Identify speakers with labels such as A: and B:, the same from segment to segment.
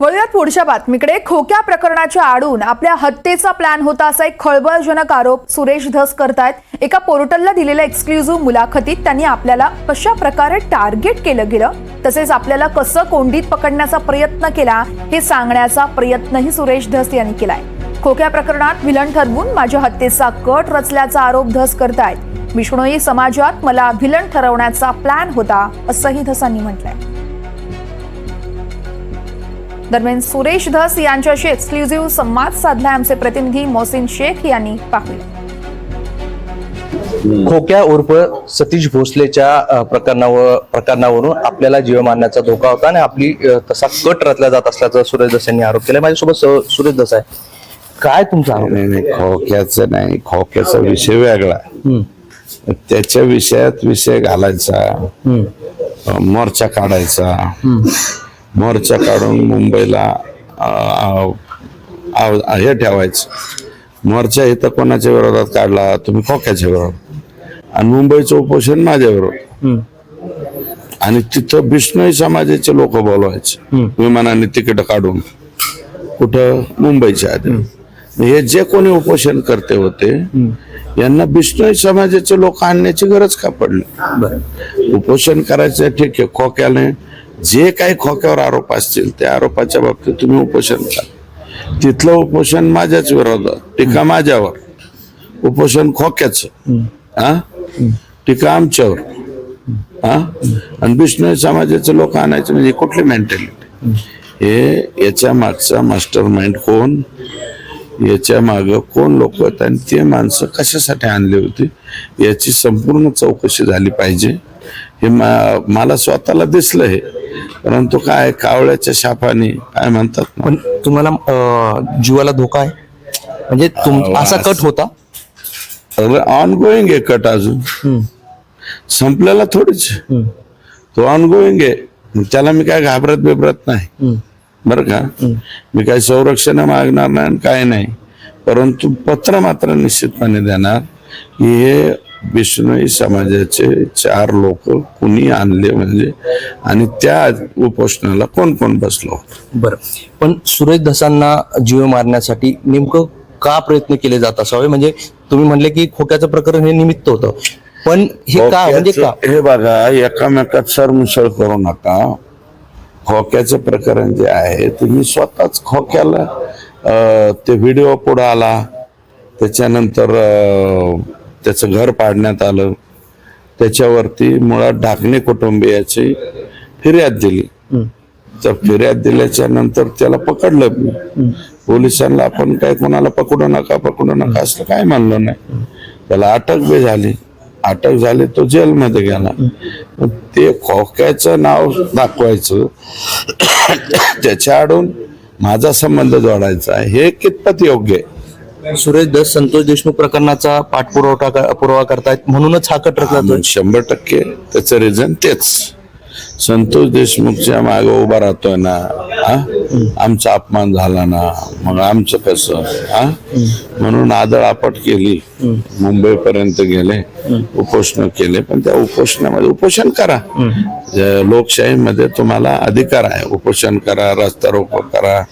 A: वळूयात पुढच्या बातमीकडे. खोक्या प्रकरणाच्या आडून आपल्या हत्येचा प्लॅन होता असा एक खळबळजनक आरोप सुरेश धस करतायत. एका पोर्टलला दिलेल्या एक्सक्लुझिव्ह मुलाखतीत त्यांनी आपल्याला कशा प्रकारे टार्गेट केलं गेलं तसेच आपल्याला कसं कोंडीत पकडण्याचा प्रयत्न केला हे सांगण्याचा प्रयत्नही सुरेश धस यांनी केलाय. खोक्या प्रकरणात विलन ठरवून माझ्या हत्येचा कट रचल्याचा आरोप धस करतायत. विष्णोई समाजात मला विलन ठरवण्याचा प्लॅन होता असंही धसांनी म्हटलंय. दरम्यान सुरेश धस यांच्याशी एक्सक्लुझिव्ह संवाद साधलाय आमचे प्रतिनिधी मोहसिन शेख यांनी पाहुया.
B: खोक्या उर्फ सतीश भोसलेच्या प्रकरणावर प्रकरणावरून आपल्याला जीव मारण्याचा धोका होता आणि आपली तसा कट रचला जात असल्याचा सुरेश दस यांनी आरोप केला. माझ्यासोबत सुरेश दस आहे. काय तुमचा आरोप?
C: नाही नाही खोक्याचं नाही. खोक्याचा विषय वेगळा. त्याच्या विषयात विषय घालायचा. मोर्चा काढायचा. मोर्चा काढून मुंबईला हे ठेवायचं. मोर्चा इथं कोणाच्या विरोधात काढला? तुम्ही खोक्याच्या विरोधात. आणि मुंबईचं उपोषण माझ्या विरोधात. आणि तिथं बिष्णोई समाजाचे लोक बोलवायचे. विमानाने तिकीट काढून. कुठं? मुंबईच्या आधी. हे जे कोणी उपोषण करते होते यांना बिष्णोई समाजाचे लोक आणण्याची गरज का पडली? उपोषण करायचं ठीक आहे खोक्याने जे काही खोक्यावर आरोप असतील त्या आरोपाच्या बाबतीत तुम्ही उपोषण करा. तिथलं उपोषण माझ्याच विरोधात टीका माझ्यावर. उपोषण खोक्याचं हा टीका आमच्यावर. हा आणि विष्णू समाजाचे लोक आणायचे म्हणजे कुठली मेंटॅलिटी हे याच्या मागचा मास्टर माइंड कोण? याच्या माग कोण लोक आहेत? आणि ते माणसं कशासाठी आणली होती? याची संपूर्ण चौकशी झाली पाहिजे. हे मा- मला स्वतःला दिसलं हे. परंतु काय कावळ्याच्या शापाने काय म्हणतात
B: पण तुम्हाला जीवाला धोका आहे? म्हणजे तुम असा कट होता?
C: ऑन गोईंग आहे कट अजून. संपलेला थोडीच. तो ऑन गोईंग आहे त्याला मी काय घाबरत बिबरत नाही. बरं का? मी काही संरक्षण मागणार नाही काय नाही. परंतु पत्र मात्र निश्चितपणे देणार की हे विष्णू समाजाचे चार लोक कुणी आणले म्हणजे आणि त्या उपोषणाला कोण कोण बसलो
B: बरं. पण सुरेश धसांना जीव मारण्यासाठी नेमकं का प्रयत्न केले जात असावे? म्हणजे तुम्ही म्हणले की खोक्याचं प्रकरण हे निमित्त होतं. पण हे का? म्हणजे का?
C: हे बघा एकामेकात सरमिसळ करू नका. खोक्याचं प्रकरण जे आहे तुम्ही स्वतःच खोक्याला ते व्हिडिओ पुढे आला. त्याच्यानंतर त्याचं घर पाडण्यात आलं. त्याच्यावरती मुळात ढाकणे कुटुंबियाची फिर्याद दिली. तर फिर्याद दिल्याच्या नंतर त्याला पकडलं मी. पोलिसांना आपण काय कोणाला पकडू नका पकडू नका असं काय म्हणलो नाही. त्याला अटक बी झाली. अटक झाली तो जेलमध्ये गेला. ते खोक्याचं नाव दाखवायचं. त्याच्या आडून माझा संबंध जोडायचा हे कितपत योग्य आहे?
B: सुरेश दस संतोष देशमुख प्रकरणाचा पाठपुरवठा पुरावा करतायत. म्हणूनच हा कट रचला
C: शंभर टक्के त्याचं रिझन तेच. संतोष देशमुखच्या मागे उभा राहतोय ना हा? आमचा अपमान झाला ना मग आमचं कसं हा? म्हणून आदळ आपट केली. मुंबईपर्यंत गेले उपोषण केले पण त्या उपोषणामध्ये उपोषण करा. लोकशाहीमध्ये तुम्हाला अधिकार आहे. उपोषण करा रस्ता रोको करा.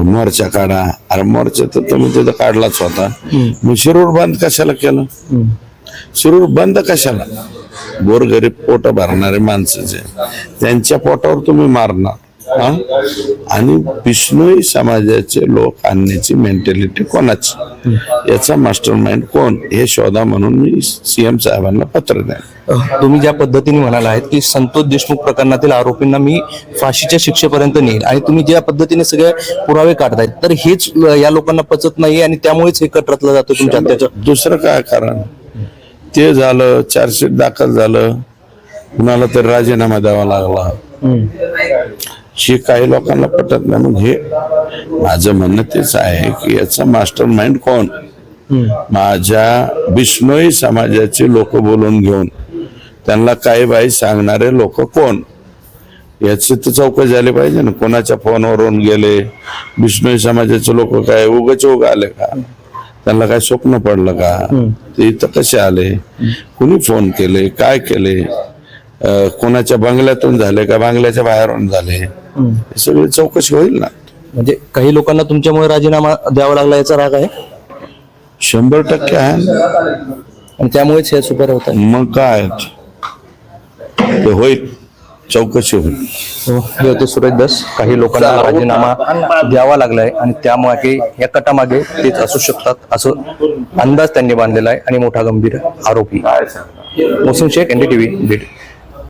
C: मोर्चा काढा. अरे मोर्चा तर तुम्ही तिथं काढलाच होता. मग शिरूर बंद कशाला केलं? शिरूर बंद कशाला? गोरगरीब पोट भरणारे माणसं जे त्यांच्या पोटावर तुम्ही मारणार. आणि विष्णोई समाजाचे लोक आणण्याची मेंटॅलिटी कोणाची? याचा मास्टर माइंड कोण? हे शोधा म्हणून मी सीएम साहेबांना पत्र द्या
B: तुम्ही ज्या पद्धतीने म्हणाला आहेत की संतोष देशमुख प्रकरणातील आरोपींना मी फाशीच्या शिक्षेपर्यंत नेईल आणि तुम्ही ज्या पद्धतीने सगळे पुरावे काढतायत तर हेच या लोकांना पचत नाही आणि त्यामुळेच हे कट रचलं जातं तुमच्या
C: दुसरं काय कारण? ते झालं चार्जशीट दाखल झालं कुणाला तरी राजीनामा द्यावा लागला. हे काही लोकांना पटत नाही. मग हे माझं म्हणणं तेच आहे की याचा मास्टर माइंड कोण माझ्या बिष्णोई समाजाचे लोक बोलून घेऊन त्यांना काही बाई सांगणारे लोक कोण? याची तर चौकशी झाली पाहिजे ना. कोणाच्या फोनवरून गेले? बिष्णोई समाजाचे लोक काय उगाच उगा आले का? त्यांना काय स्वप्न पडलं का? ते इथं कसे आले? कुणी फोन केले? काय केले? कोणाच्या बंगल्यातून झाले का? बंगल्याच्या बाहेरून झाले? हे सगळी चौकशी होईल ना.
B: म्हणजे काही लोकांना तुमच्यामुळे राजीनामा द्यावा लागला याचा राग आहे?
C: शंभर टक्के आहे. ना.
B: आणि त्यामुळेच हे सुपर होत आहे.
C: मग काय? ते होईल. चौकशी होईल.
B: हो, हे होते सुरेश दस. काही लोकांना राजीनामा द्यावा लागलाय आणि त्यामागे या कटामागे तेच असू शकतात असं अंदाज त्यांनी बांधलेला आहे आणि मोठा गंभीर आरोपी. मोहसिन शेख एनडीटीव्ही बीड.